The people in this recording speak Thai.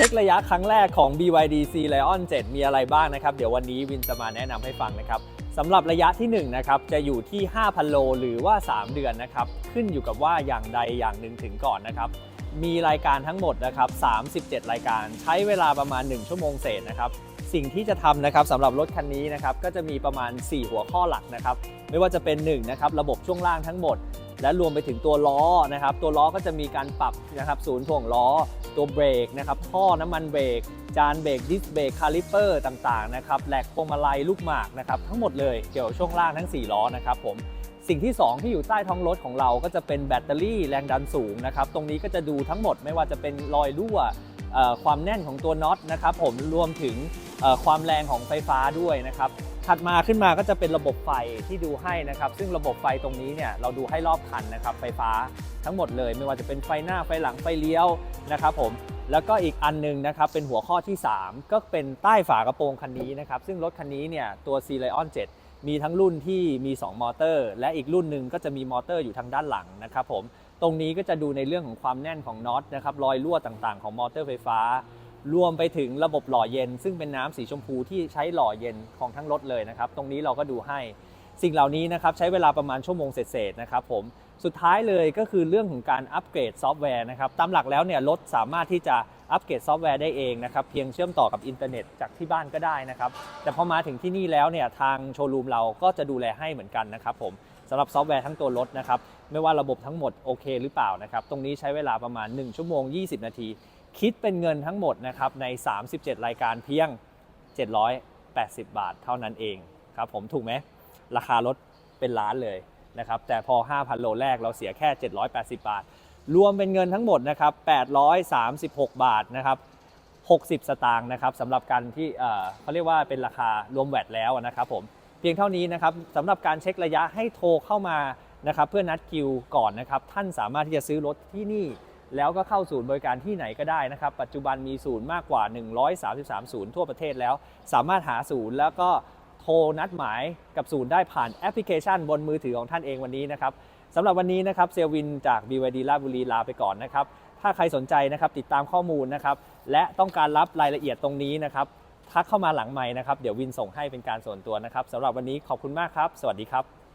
ช็คระยะครั้งแรกของ BYD C Lion 7 มีอะไรบ้างนะครับ เดี๋ยววันนี้วินจะมาแนะนำให้ฟังนะครับสำหรับระยะที่1นะครับจะอยู่ที่ 5,000 โลหรือว่า 3 เดือนนะครับ ขึ้นอยู่กับว่าอย่างใดอย่างหนึ่งถึงก่อนนะครับ มีรายการทั้งหมดนะครับ 37 รายการ ใช้เวลาประมาณ 1 ชั่วโมงเศษนะครับสิ่งที่จะทำนะครับสำหรับรถคันนี้นะครับก็จะมีประมาณ 4 หัวข้อหลักนะครับ ไม่ว่าจะเป็น1นะครับระบบช่วงล่างทั้งหมด และรวมไปถึงตัวล้อนะครับ ตัวล้อก็จะมีการปรับนะครับศูนย์ถ่วงล้อ ตัวเบรกนะครับท่อน้ำมันเบรก จานเบรกดิสเบรกคาลิเปอร์ต่างๆนะครับแหลกพวงมาลัยลูกหมากนะครับทั้งหมดเลยเกี่ยวกับช่วงล่างทั้ง 4 ล้อนะครับผมสิ่งที่ 2 ที่อยู่ใต้ท้องรถของเราก็จะเป็นแบตเตอรี่แรงดันสูงนะครับตรงนี้ก็จะดูทั้งหมดไม่ว่าจะเป็นรอยรั่วความแน่นของตัวน็อตนะครับผมรวมถึง ความแรงของไฟฟ้าด้วยนะครับถัดมาขึ้นมาก็จะเป็นระบบไฟที่ดูให้นะครับ ซึ่งระบบไฟตรงนี้เนี่ยเราดูให้รอบคันนะครับ ไฟฟ้าทั้งหมดเลย ไม่ว่าจะเป็นไฟหน้าไฟหลังไฟเลี้ยวนะครับผมแล้วก็อีกอันหนึงนะครับเป็นหัวข้อที่ 3 ก็เป็นใต้ฝากระโปรงคันนี้นะครับ ซึ่งรถคันนี้เนี่ยตัว C Lion 7 มีทั้งรุ่นที่มี 2 มอเตอร์ และอีกรุ่นหนึ่งก็จะมีมอเตอร์อยู่ทางด้านหลังนะครับผมตรงนี้ก็จะดูในเรื่องของความแน่นของน็อตนะครับรอยรั่วต่างๆ ของมอเตอร์ไฟฟ้า รวมไปถึงระบบหล่อเย็น ซึ่งเป็นน้ำสีชมพูที่ใช้หล่อเย็นของทั้งรถเลยนะครับ ตรงนี้เราก็ดูให้สิ่งเหล่านี้นะครับใช้เวลาประมาณชั่วโมงเศษๆนะครับผมสุดท้ายเลยก็คือเรื่องของการอัปเกรดซอฟต์แวร์นะครับตามหลักแล้วเนี่ยรถสามารถที่จะอัปเกรดซอฟต์แวร์ได้เองนะครับเพียงเชื่อมต่อกับอินเทอร์เน็ตจากที่บ้านก็ได้นะครับแต่พอมาถึงที่นี่แล้วเนี่ยทางโชว์รูมเราก็จะดูแลให้เหมือนกันนะครับผม สำหรับซอฟต์แวร์ทั้งตัวรถนะครับไม่ว่าระบบทั้งหมดโอเคหรือเปล่านะครับตรงนี้ใช้เวลาประมาณ 1 ชั่วโมง 20 นาที คิดเป็นเงินทั้งหมดนะครับใน 37 รายการเพียง 780 บาทเท่านั้นเองครับผมถูกไหมราคารถเป็นล้านเลยนะครับแต่พอ 5,000 โลแรกเราเสียแค่ 780 บาท รวมเป็นเงินทั้งหมดนะครับ836 บาทนะครับ60 สตางค์นะครับสำหรับการที่เออเขาเรียกว่าเป็นราคารวมแวดแล้วนะครับผม เพียงเท่านี้นะครับสำหรับการเช็คระยะให้โทรเข้ามานะครับเพื่อนัดคิวก่อนนะครับท่านสามารถที่จะซื้อรถที่นี่ แล้วก็เข้าศูนย์บริการที่ไหนก็ได้นะครับ ปัจจุบันมีศูนย์มากกว่า 133 ศูนย์ทั่วประเทศแล้ว สามารถหาศูนย์แล้วก็โทรนัดหมายกับศูนย์ได้ผ่านแอปพลิเคชันบนมือถือของท่านเองวันนี้นะครับสำหรับวันนี้นะครับเซลวินจาก BYD ราบุรีลาไปก่อนนะครับถ้าใครสนใจนะครับติดตามข้อมูลนะครับและต้องการรับรายละเอียดตรงนี้นะครับ ทักเข้ามาหลังไม้นะครับ เดี๋ยววินส่งให้เป็นการส่วนตัวนะครับสำหรับวันนี้ขอบคุณมากครับ สวัสดีครับ